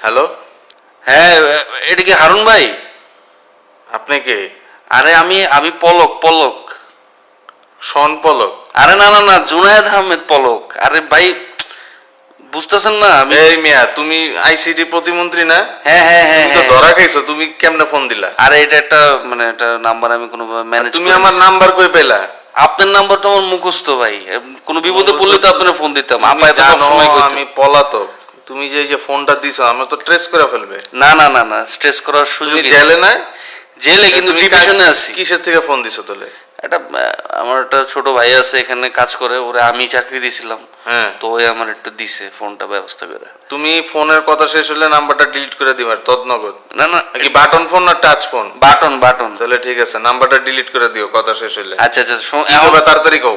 Hello? হ্যাঁ এটা কি হারুন ভাই? আপনি কে? আরে আমি আমি পলক পলক। শন পলক। আরে না না না জুনায়েদ আহমেদ পলক। আরে ভাই বুঝতেছেন না আমি এই মিয়া তুমি আইসিডি প্রতিমন্ত্রী না? হ্যাঁ হ্যাঁ হ্যাঁ তুমি তো হ্যাঁ। ধরা খাইছো তুমি কেমনে ফোন দিলা? আরে এটা একটা মানে একটা নাম্বার আমি কোনো ম্যানেজ তুমি আমার নাম্বার কই পেলা? আপনার নাম্বার তো আমার মুখস্থ ভাই। কোনো বিপদে পড়লে তো আপনার ফোন দিতাম। তুমি আপা জানো আমি পলাতক। তুমি যে এই যে ফোনটা দিছো আমি তো ট্রেস করে ফেলবে। না না না না স্ট্রেস করার সুযোগ জেলে না জেলে কিন্তু ডিভিশনে আছি। কিসের থেকে ফোন দিছো তাহলে? আহ, আমার একটা ছোট ভাই আছে এখানে কাজ করে ওরে আমি চাকরি দিয়েছিলাম হ্যাঁ। তো ওই আমার একটু দিছে ফোনটা ব্যবস্থা করে। তুমি ফোনের কথা শেষ হলে নাম্বারটা ডিলিট করে দিবার তদনগর না না কি বাটন ফোন না টাচ ফোন বাটন বাটন তাহলে ঠিক আছে নাম্বারটা ডিলিট করে দিও কথা শেষ হলে আচ্ছা আচ্ছা তাড়াতাড়ি কও?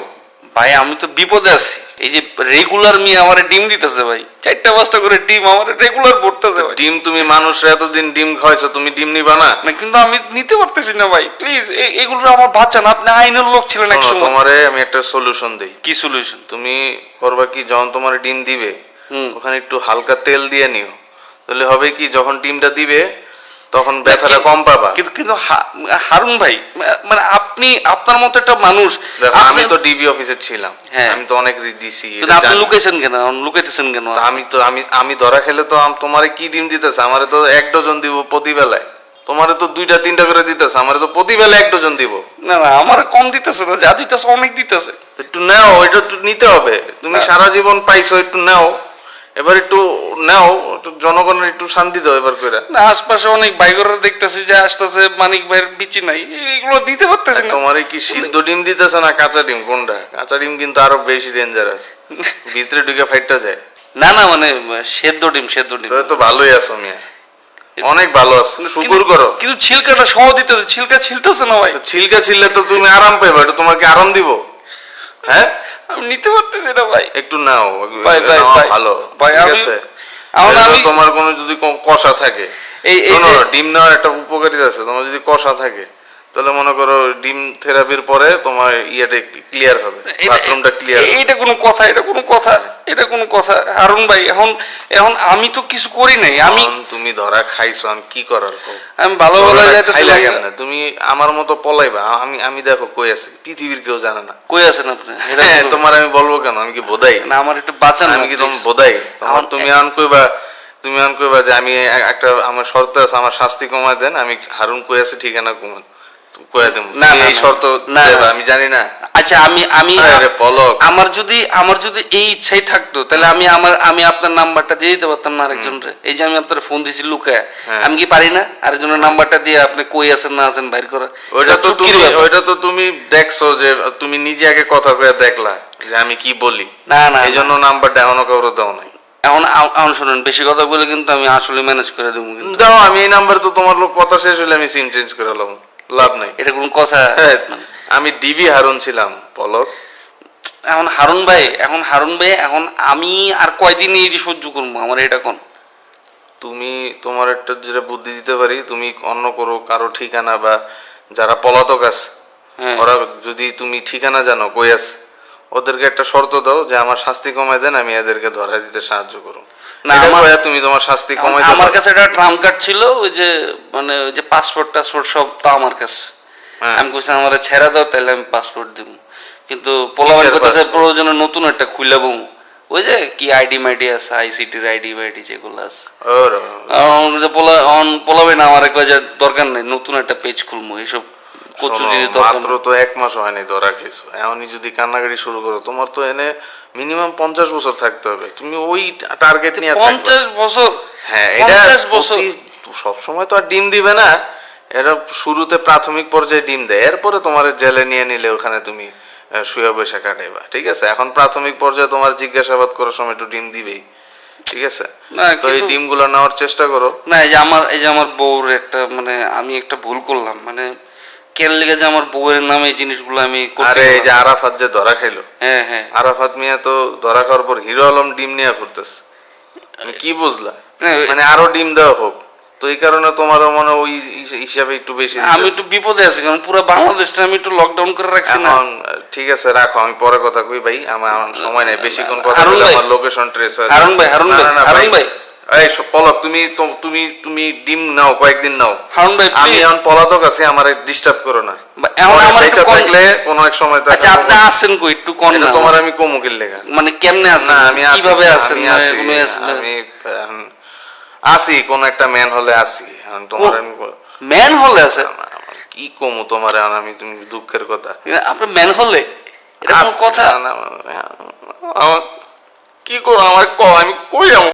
ভাই আমি তো বিপদে আছি। এই যে রেগুলার মি আমার ডিম দিতেছে ভাই চারটা পাঁচটা করে ডিম আমার রেগুলার পড়তেছে ডিম তুমি মানুষ এতদিন ডিম খাওয়াইছো তুমি ডিম নিবা না? না কিন্তু আমি নিতে পারতেছি না ভাই। প্লিজ এগুলো আমার বাচ্চা না আপনি আইনের লোক ছিলেন এক সময় তোমারে আমি একটা সলিউশন দেই। কি সলিউশন তুমি করবা কি যখন তোমার ডিম দিবে। ওখানে একটু হালকা তেল দিয়ে নিও। তাহলে হবে কি যখন ডিমটা দিবে তখন ব্যথাটা কম পাবা। কিন্তু কিন্তু হারুন ভাই মানে আপনি আপনার মতো একটা মানুষ আমি তো ডিবি অফিসে ছিলাম। হ্যাঁ। আমি তো অনেক দিছি কিন্তু আপনি জানি। লুকাইছেন কেন? লুকাইতেছেন কেন? আমি তো আমি আমি ধরা খেলে তো আম- তোমারে কি ডিম দিতেছে? আমারে তো এক ডজন দিব প্রতি বেলায় তোমারে তো দুইটা তিনটা করে দিতেছে। আমারে তো প্রতি বেলায় এক ডজন দিব। না না আমার কম দিতেছে না যা দিতেছে অনেক দিতেছে। একটু নাও এটা একটু নিতে হবে। তুমি সারা জীবন পাইছো একটু নাও। এবার একটু নাও একটু জনগণের একটু শান্তি দাও এবার করে না আশপাশে অনেক বাইকরা দেখতেছি যে আসতেছে মানিক ভাইয়ের বিচি নাই এগুলো দিতে পারতেছি না। তোমার কি সিদ্ধ ডিম দিতেছে না কাঁচা ডিম? কোনটা? কাঁচা ডিম কিন্তু আরও বেশি ডেঞ্জারাস ভিতরে ঢুকে ফাইটটা যায়। না না মানে সেদ্ধ ডিম সেদ্ধ ডিম। তো ভালোই আছো মিয়া। অনেক ভালো আছো। শুকুর করো। কিন্তু ছিলকাটা সহ দিতেছে ছিলকা ছিলতেছে না ভাই। ছিলকা ছিললে তো তুমি আরাম পাইবা এটা তোমাকে আরাম দিব। হ্যাঁ? আমি নিতে পারতেছি না ভাই। একটু নাও ভাই, ভাই। ভালো। ভাই, ঠিক আছে। আমি- তোমার কোনো যদি কষা থাকে। এই- এই ডিম নেওয়ার একটা উপকারিতা আছে। তোমার যদি কষা থাকে তাহলে মনে করো ডিম থেরাপির পরে তোমার ইয়েটা ক্লিয়ার হবে বাথরুমটা ক্লিয়ার এটা কোনো কথা এটা কোনো কথা এটা কোনো কথা। হারুন ভাই এখন এখন আমি তো কিছু করি নাই আমি তুমি ধরা খাইছো আমি কি করার আমি ভালো ভালো যাইতেছি কেমনে? তুমি আমার মতো পলাইবা আমি আমি দেখো কই আছি পৃথিবীর কেউ জানে না। কই আছেন আপনি? হ্যাঁ তোমার আমি বলব কেন? আমি কি বোধাই? না আমার একটু বাঁচান আমি কি তোমার বোধাই? তোমার তুমি আন কইবা তুমি আন কইবা যে আমি একটা আমার শর্ত আছে আমার শাস্তি কমায় দেন আমি হারুন কই আছে ঠিকানা কমান না, তুমি এই শর্ত না, আমি জানি না। আচ্ছা আমি আমি পলক। আমার যদি আমার যদি এই ইচ্ছাই থাকতো তাহলে আমি আমার আমি আপনার নাম্বারটা দিয়ে দিতে পারতাম না আরেকজনরে। এই যে আমি আপনার ফোন দিছি লুকায় হ্যাঁ। আমি কি পারি না? আরেকজনের নাম্বারটা দিয়ে আপনি কই আছেন না আছেন বাইর করা? ওইটা তো তুমি ওইটা তো তুমি দেখছ যে তুমি নিজে আগে কথা কয়ে দেখলা যে আমি কি বলি। না না এই জন্য নাম্বারটা এখনও কাউরে দাও নাই। এখন এখন শুনুন বেশি কথা বলে কিন্তু আমি আসলে ম্যানেজ করে দেবো দাও আমি এই নাম্বার তো তোমার লোক কথা শেষ হলে আমি সিম চেঞ্জ করে লাভ লাভ নাই। এটা কোন কথা। হ্যাঁ, আমি ডিবি হারুন ছিলাম পলক। এখন হারুন ভাই এখন হারুন ভাই এখন আমি আর কয়দিন এই সহ্য করব? আমার এটা কোন? তুমি তোমার একটা যেটা বুদ্ধি দিতে পারি তুমি অন্য করো কারও ঠিকানা বা যারা পলাতক আছে হ্যাঁ। ওরা যদি তুমি ঠিকানা জানো কই আছে? ওদেরকে একটা শর্ত দাও যে আমার শাস্তি কমায় দেন আমি এদেরকে ধরা দিতে সাহায্য করো না, আমার- তুমি তোমার শাস্তি কমাই আমার কাছে একটা ট্রাম কার্ড ছিল ওই যে মানে ওই যে পাসপোর্ট টাসপোর্ট সব তা আমার কাছে। হ্যাঁ। আমি কইছি আমার ছেড়া দাও তাহলে আমি পাসপোর্ট দিব কিন্তু করতেছে passport? প্রয়োজনে নতুন একটা খুলে বউ। ওই যে কি আইডি মাইডি আছে আইসিটির আইডি মাইডি যেগুলো আছে। পোলা অন পোলাবে না আমার কয় যে দরকার নেই নতুন একটা পেজ খুলবো এইসব মাত্র তো এক মাস হয়নি ধরা এমনই যদি কান্নাকাটি শুরু করো তোমার তো এনে মিনিমাম পঞ্চাশ বছর থাকতে হবে। তুমি ওই টার্গেট নিয়ে পঞ্চাশ বছর? হ্যাঁ এটা বছর? সব সময় তো আর ডিম দিবে না। এটা শুরুতে প্রাথমিক পর্যায়ে ডিম দেয়। এরপরে তোমার জেলে নিয়ে নিলে ওখানে তুমি শুয়ে বসে কাটাইবা ঠিক আছে? এখন প্রাথমিক পর্যায়ে তোমার জিজ্ঞাসাবাদ করার সময় একটু ডিম দিবেই। ঠিক আছে? না, তো এই ডিমগুলো নেওয়ার চেষ্টা করো। না এই যে আমার এই যে আমার বউর একটা মানে আমি একটা ভুল করলাম। মানে কেন লেগে যে আমার বউয়ের নামে এই জিনিসগুলো আমি আরে এই যে আরাফাত যে ধরা খাইলো। হ্যাঁ হ্যাঁ। আরাফাত মিয়া তো ধরা খাওয়ার পর হিরো আলম ডিম নিয়ে ঘুরতেছে। তুমি কি বুঝলা? মানে আরও ডিম দেওয়া হোক। তো এই কারণে তোমারও মনে ওই হিসাবে একটু বেশি আমি একটু বিপদে আছি কারণ পুরো বাংলাদেশটা আমি একটু লকডাউন করে রাখছি না। ঠিক আছে রাখো আমি পরে কথা কই ভাই। আমার সময় নেই বেশিক্ষণ কথা। আমার লোকেশন ট্রেস হয় হারুন ভাই হারুন ভাই হারুন ভাই। এই পলক তুমি তুমি তুমি ডিম নাও কয়েকদিন নাও। আমি এখন পলাতক আছি আমার ডিস্টার্ব করো না। এখন আমার থাকলে কোনো এক সময় আচ্ছা আপনি আসছেন কই? একটু কোন না। তোমার আমি মানে কেমনে আছেন না আমি কীভাবে আছেন আমি আছি, কোনো আছেন একটা ম্যান হলে আছি এখন তোমার আমি ম্যান হলে আছে কি কমু তোমার? আমি তুমি দুঃখের কথা। আপনি ম্যান হলে? এটা কথা? কি করো আমার ক আমি কই